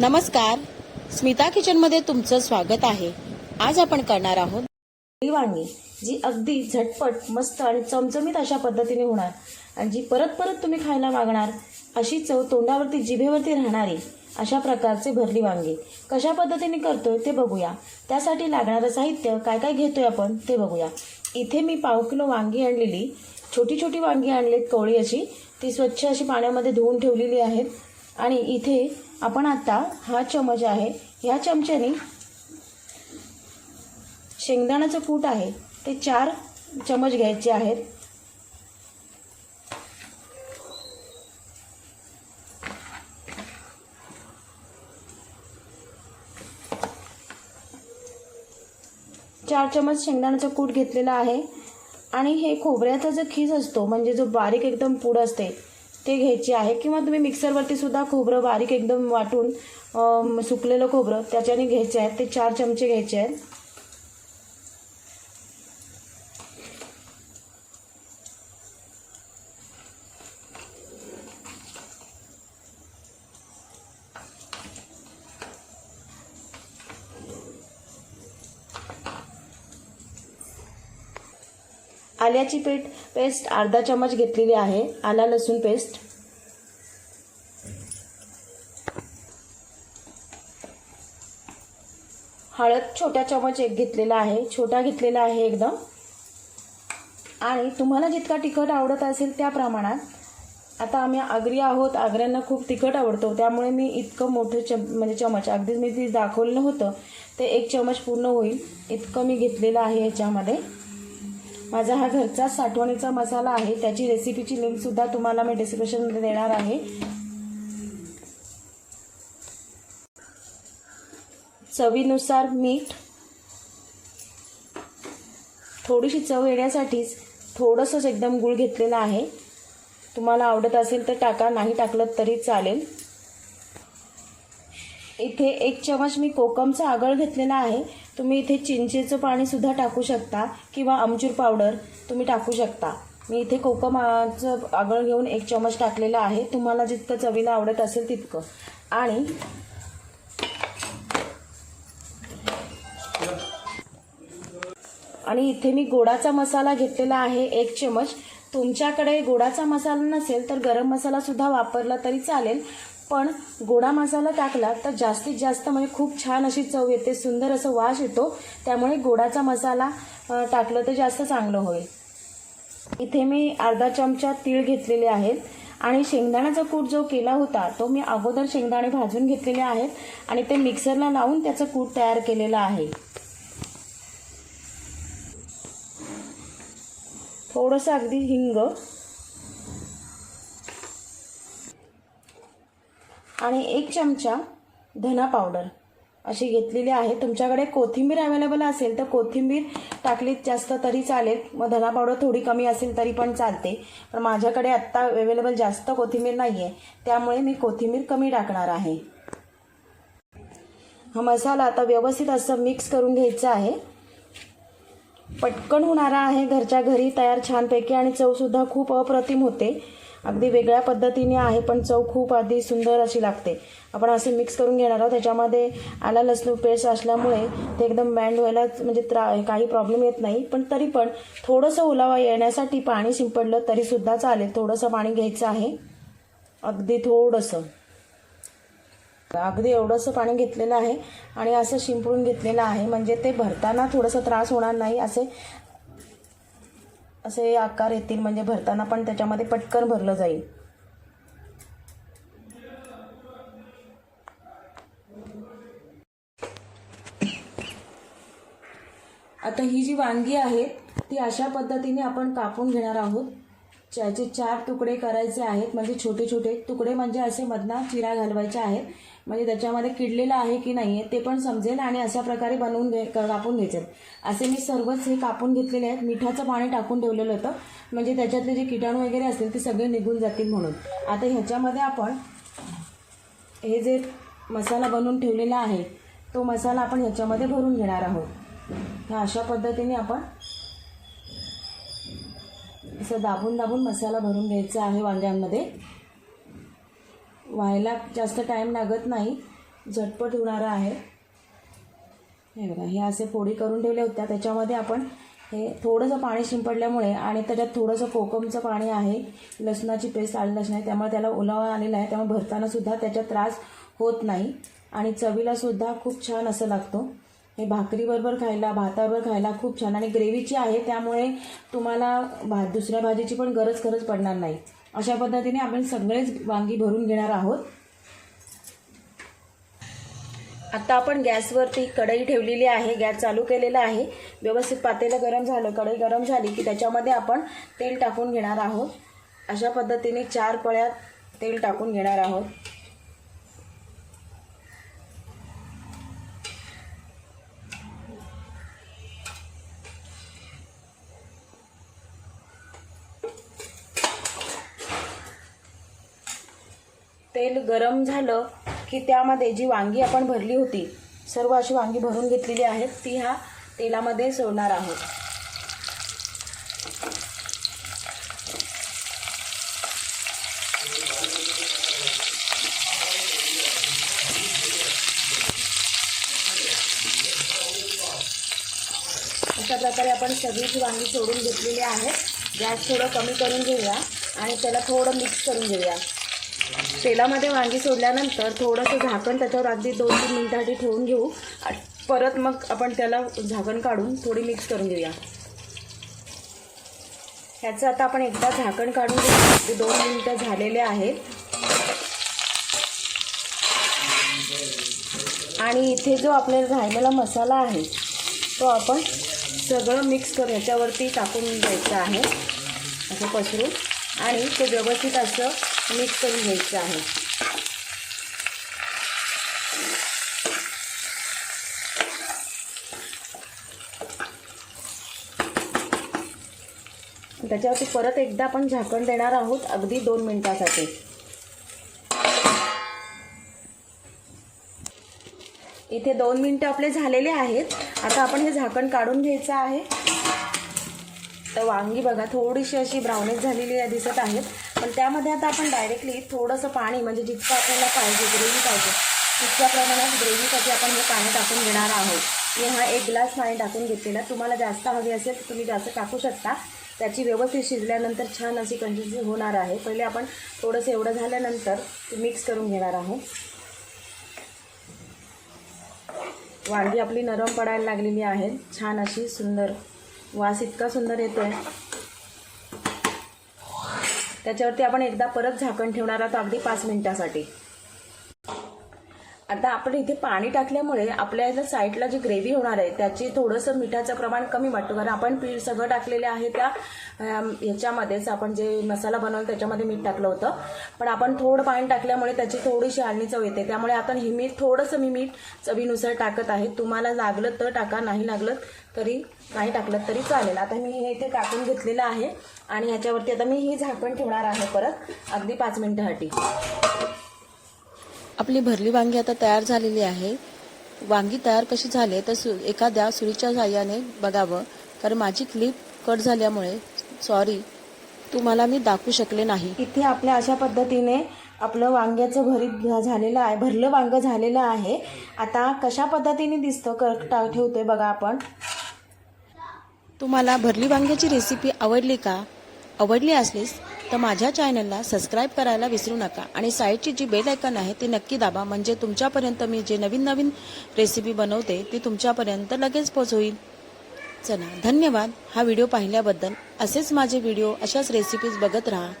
नमस्कार. स्मिता किचनमध्ये तुमचं स्वागत आहे. आज आपण करणार आहोत ही वांगी जी अगदी झटपट मस्त आणि चमचमीत अशा पद्धतीने होणार. आणि जी परत परत तुम्ही खायला मागणार अशी चव तोंडावरती जिभेवरती राहणारी अशा प्रकारचे भरली वांगी. कशा पद्धतीने करतोय ते बघूया. त्यासाठी लागणारं साहित्य काय काय घेतोय आपण ते बघूया. इथे मी पाव किलो वांगी आणलेली. छोटी छोटी वांगी आणलीत कवळी अशी. ती स्वच्छ अशी पाण्यामध्ये धुवून ठेवलेली आहेत. आणि इथे आपण आता हा चमच आहे. ह्या चमच्याने शेंगदाण्याचं कूट आहे. ते चार चमच घ्यायचे आहेत. चार चमच शेंगदाण्याचा कूट घेतलेला आहे. आणि हे खोबऱ्याचा जो खीस असतो म्हणजे जो बारीक एकदम पूड असते ते घ्यायचे आहे किंवा तुम्ही मिक्सरवरती सुद्धा खोबरं बारीक एकदम वाटून सुकलेलं खोबरं त्याच्याने घ्यायचे आहेत. ते चार चमचे घ्यायचे आहेत. आल्याची पेट पेस्ट अर्धा चमच घेतलेली आहे. आला लसूण पेस्ट. हळद छोट्या चमच एक घेतलेला आहे छोटा घेतलेला आहे एकदम. आणि तुम्हाला जितका तिखट आवडत असेल त्या प्रमाणात आता आम्ही आगरी आहोत आगऱ्यांना खूप तिखट आवडतो त्यामुळे मी इतकं मोठं चम म्हणजे चमच अगदी मी ते दाखवलं होतं ते एक चमच पूर्ण होईल इतकं मी घेतलेलं आहे याच्यामध्ये. माझा हा घरचा साठवणीचा मसाला आहे त्याची रेसिपीची लिंकसुद्धा तुम्हाला मी डिस्क्रिप्शनमध्ये देणार आहे. चवीनुसार मीठ थोडीशी चव येण्यासाठीच थोडंसंच एकदम गुळ घेतलेलं आहे. तुम्हाला आवडत असेल तर टाका नाही टाकलं तरी चालेल. इथे एक चमच मी कोकमचा आगळ घेतलेला आहे. तुम्ही इथे चिंचेचं पाणीसुद्धा टाकू शकता किंवा आमचूर पावडर तुम्ही टाकू शकता. मी इथे कोकमाचं आगळ घेऊन एक चमच टाकलेला आहे. तुम्हाला जितकं चवीला आवडत असेल तितकं. आणि आणि इथे मी गोडाचा मसाला घेतलेला आहे एक चमच. तुमच्याकडे गोडाचा मसाला नसेल तर गरम मसालासुद्धा वापरला तरी चालेल. पण गोडा मसाला टाकला तर जास्तीत जास्त म्हणजे खूप छान अशी चव येते सुंदर असं वास येतो. त्यामुळे गोडाचा मसाला टाकलं तर जास्त चांगलं होईल. इथे मी अर्धा चमचा तीळ घेतलेले आहेत आणि शेंगदाण्याचा कूट जो केला होता तो मी अगोदर शेंगदाणे भाजून घेतलेले आहेत आणि ते मिक्सरला लावून त्याचं कूट तयार केलेलं आहे. थोडंसं अगदी हिंग. आणि एक चमचा धना पावडर अशी घेतलेली आहे. तुमच्याकडे कोथिंबीर अवेलेबल असेल तर कोथिंबीर टाकलीत जास्त तरी चालेल. मग धना पावडर थोडी कमी असेल तरी पण चालते. पण माझ्याकडे आत्ता अवेलेबल जास्त कोथिंबीर नाही आहे त्यामुळे मी कोथिंबीर कमी टाकणार आहे. हा मसाला आता व्यवस्थित असं मिक्स करून घ्यायचा आहे. पटकन होणारा आहे. घरच्या घरी तयार छानपैकी आणि चवसुद्धा खूप अप्रतिम होते. अगदी वेगळ्या पद्धतीने आहे पण चव खूप आधी सुंदर अशी लागते. आपण असे मिक्स करून घेणार आहोत. त्याच्यामध्ये आला लसणू पेस्ट असल्यामुळे ते एकदम बँड व्हायला म्हणजे त्रा काही प्रॉब्लेम येत नाही. पण तरी पण थोडंसं ओलावा येण्यासाठी पाणी शिंपडलं तरीसुद्धा चालेल. थोडंसं पाणी घ्यायचं आहे. अगदी थोडंसं. अगदी एवढंसं पाणी घेतलेलं आहे आणि असं शिंपडून घेतलेलं आहे. म्हणजे ते भरताना थोडंसं त्रास होणार नाही असे असे आकार येतील. म्हणजे भरताना पण त्याच्यामध्ये पटकन भरलं जाईल. आता ही जी वांगी आहेत ती अशा पद्धतीने आपण कापून घेणार आहोत. ज्याचे चार तुकडे करायचे आहेत. म्हणजे छोटे छोटे तुकडे म्हणजे असे मधना चिरा घालवायचे आहेत. म्हणजे त्याच्यामध्ये किडलेलं आहे की नाही आहे ते पण समजेल आणि अशा प्रकारे बनवून घे कापून घ्यायचे. असे मी सर्वच हे कापून घेतलेले आहेत. मिठाचं पाणी टाकून ठेवलेलं होतं. म्हणजे त्याच्यातले जे किटाणू वगैरे असतील ते सगळे निघून जातील म्हणून. आता ह्याच्यामध्ये आपण हे जे मसाला बनवून ठेवलेला आहे तो मसाला आपण ह्याच्यामध्ये भरून घेणार आहोत. ह्या अशा पद्धतीने आपण असं दाबून दाबून मसाला भरून घ्यायचा आहे वांग्यांमध्ये. व्हायला जास्त टाईम लागत नाही. झटपट होणारं आहे. हे बघा हे असे फोडी करून ठेवल्या होत्या. त्याच्यामध्ये आपण हे थोडंसं पाणी शिंपडल्यामुळे आणि त्याच्यात थोडंसं कोकमचं पाणी आहे. लसणाची पेस्ट आलेली लसण आहे त्यामुळे त्याला ओलावा आलेला आहे. त्यामुळे भरतानासुद्धा त्याचा त्रास होत नाही. आणि चवीलासुद्धा खूप छान असं लागतो. हे भाकरीबरोबर खायला भाताबरोबर खायला खूप छान. आणि ग्रेव्हीची आहे त्यामुळे तुम्हाला भा दुसऱ्या भाजीची पण गरज खरंच पडणार नाही. अशा पद्धतीने आपण सगळेच वांगी भरून घेणार आहोत. आता आपण गॅसवरती कढई ठेवलेली आहे गॅस चालू केलेला आहे. व्यवस्थित पातेलं गरम झालं कढई गरम झाली की त्याच्यामध्ये आपण तेल टाकून घेणार आहोत. अशा पद्धतीने चार पळ्यात तेल टाकून घेणार आहोत. तेल गरम झालं की त्यामध्ये जी वांगी आपण भरली होती सर्व अशी वांगी भरून घेतलेली आहेत ती ह्या तेलामध्ये सोडणार आहोत. अशा प्रकारे आपण सगळीची वांगी सोडून घेतलेली आहेत गॅस थोडं कमी करून घेऊया आणि त्याला थोडं मिक्स करून घेऊया. तेलामध्ये वांगी सोडल्यानंतर थोडंसं झाकण त्याच्यावर अगदी दोन तीन मिनिटासाठी ठेवून घेऊ. परत मग आपण त्याला झाकण काढून थोडी मिक्स करून घेऊया. ह्याचं आता आपण एकदा झाकण काढून घेऊ. दोन मिनिटं झालेले आहेत. आणि इथे जो आपल्याला राहिलेला मसाला आहे तो आपण सगळं मिक्स करून ह्याच्यावरती टाकून द्यायचं आहे. असं पसरून आणि ते व्यवस्थित असं मिक्स करून घ्यायचं आहे. त्याच्यावरती परत एकदा आपण झाकण देणार आहोत अगदी दोन मिनिटासाठी. इथे दोन मिनटं आपले झालेले आहेत. आता आपण हे झाकण काढून घ्यायचं आहे. तर वांगी बघा थोडीशी अशी ब्राउनिश झालेली दिसत आहेत. पण त्यामध्ये आता आपण डायरेक्टली थोडंसं पाणी म्हणजे जितकं आपल्याला पाहिजे ग्रेव्ही पाहिजे तितक्या प्रमाणात ग्रेव्हीसाठी आपण हे पाणी टाकून घेणार आहोत. मी हा एक ग्लास पाणी टाकून घेतलेला. तुम्हाला जास्त हवी असेल तर तुम्ही जास्त टाकू शकता. त्याची व्यवस्थित शिजल्यानंतर छान अशी कंटिन्यू होणार आहे. पहिले आपण थोडंसं एवढं झाल्यानंतर ते मिक्स करून घेणार आहोत. वांगी आपली नरम पडायला लागलेली आहेत छान अशी सुंदर वास इतका सुंदर येतो आहे त्याच्यावरती आपण एकदा परत झाकण ठेवणार आहोत अगदी पाच मिनिटासाठी. आता आपण इथे पाणी टाकल्यामुळे आपल्या इथं साईडला जी ग्रेव्ही होणार आहे त्याची थोडंसं मिठाचं प्रमाण कमी वाटतं. कारण आपण पीठ सगळं टाकलेलं आहे त्या ह्याच्यामध्येच आपण जे मसाला बनवलं त्याच्यामध्ये मीठ टाकलं होतं. पण आपण थोडं पाणी टाकल्यामुळे त्याची थोडीशी आळणी चव येते. त्यामुळे आता हे मीठ थोडंसं मी मीठ चवीनुसार टाकत आहे. तुम्हाला लागलं तर टाका नाही लागलं तरी नाही टाकलं तरी चालेल. आता मी हे इथे टाकून घेतलेलं आहे आणि ह्याच्यावरती आता मी ही झाकण ठेवणार आहे परत अगदी पाच मिनिटासाठी. आपली भरली वांगी आता तयार झालेली आहे. वांगी तयार कशी झाली तर सु एखाद्या सुरीच्या साह्याने बघावं. कारण माझी क्लिप कट झाल्यामुळे सॉरी तुम्हाला मी दाखवू शकले नाही. इथे आपल्या अशा पद्धतीने आपलं वांग्याचं भरीत झालेलं आहे भरलं वांगं झालेलं आहे. आता कशा पद्धतीने दिसतं क टा ठेवतोय बघा आपण. तुम्हाला भरली वांग्याची रेसिपी आवडली का? आवडली असलीस तर माझ्या चॅनलला सबस्क्राईब करायला विसरू नका. आणि साईडची जी बेल आयकन आहे ती नक्की दाबा. म्हणजे तुमच्यापर्यंत मी जे नवीन नवीन रेसिपी बनवते ती तुमच्यापर्यंत लगेच पोच होईल चला धन्यवाद. हा व्हिडिओ पाहिल्याबद्दल असेच माझे व्हिडिओ अशाच रेसिपीज बघत राहा.